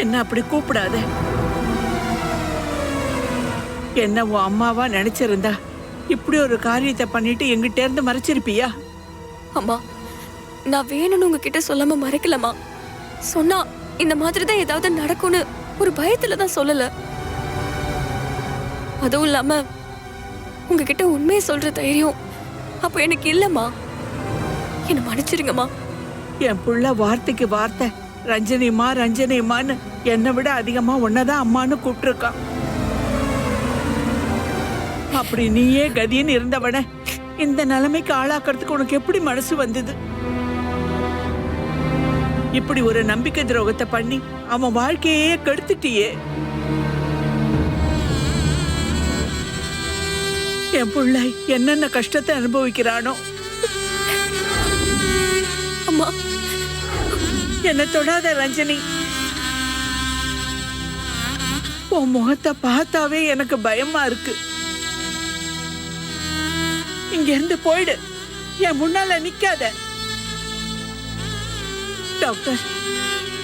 என்ன அப்படி கூப்பிடாத? என்ன உன் அம்மாவா நினைச்சிருந்தா இப்படி ஒரு காரியத்தை பண்ணிட்டு எங்கிட்ட இருந்து மறைச்சிருப்பியா? அம்மா நான் வேணும்னு உங்ககிட்ட சொல்லாம மறைக்கலம்மா. சொன்னா இந்த மாதிரி தான் ஏதாவது நடக்கும்னு ஒரு பயத்துல தான் சொல்லல. அதுவும் இல்லாம உங்ககிட்ட உண்மையை சொல்ற தைரியம் அப்போ எனக்கு இல்லம்மா. என்ன மன்னிச்சிருங்கம்மா. என் புள்ள வார்த்தைக்கு வார்த்தை ரஞ்சனிமா ரஞ்சனிமான்னு என்னை விட அதிகமா உன்னதான் அம்மான்னு கூப்பிட்டுருக்கான் அப்படி நீயே கதின்னு இருந்தவன இந்த நிலைமைக்கு ஆளாக்குறதுக்கு உனக்கு எப்படி மனசு வந்தது? இப்படி ஒரு நம்பிக்கை துரோகத்தை பண்ணி அவன் வாழ்க்கையே கெடுத்துட்டியே. என் பிள்ளை என்னென்ன கஷ்டத்தை அனுபவிக்கிறானோ. அம்மா என்ன தொடாத ரஞ்சனி. உன் முகத்தை பார்த்தாவே எனக்கு பயமா இருக்கு. இங்க இருந்து போயிடு. என் முன்னால நிக்காத. டாக்டர்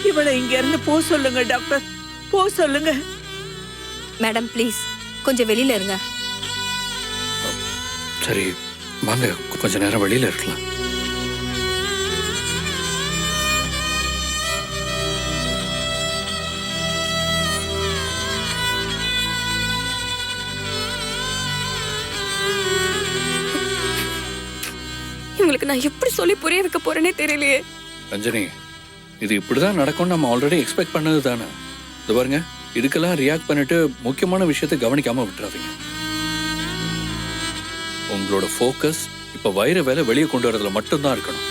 இவளை இங்க இருந்து போ சொல்லுங்க டாக்டர். போ சொல்லுங்க. Madam please. கொஞ்சம் வெளியில இருங்க. சரி வாங்க. கொஞ்ச நேரம் வெளியில இருக்கலாம். இவங்களுக்கு நான் எப்படி சொல்லி புரிய வைக்க போறேனே தெரியலையே. ரஞ்சனி இது இப்படிதான் நடக்கும்னு நம்ம ஆல்ரெடி எக்ஸ்பெக்ட் பண்ணது தானே. இது பாருங்க இதுக்கெல்லாம் ரியாக்ட் பண்ணிட்டு முக்கியமான விஷயத்தை கவனிக்காம விட்டுறாதீங்க. உங்களோட ஃபோக்கஸ் இப்ப வயிறு வேலை வெளியே கொண்டு வரதுல மட்டும்தான் இருக்கணும்.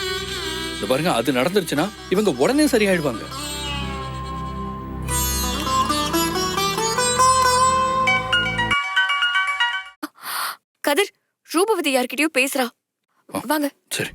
இது பாருங்க அது நடந்துருச்சுன்னா இவங்க உடனே சரியாயிடுவாங்க. கதிர் ரூபவதி யார்கிட்டயோ பேசுறா. ஆ. வாங்க சரி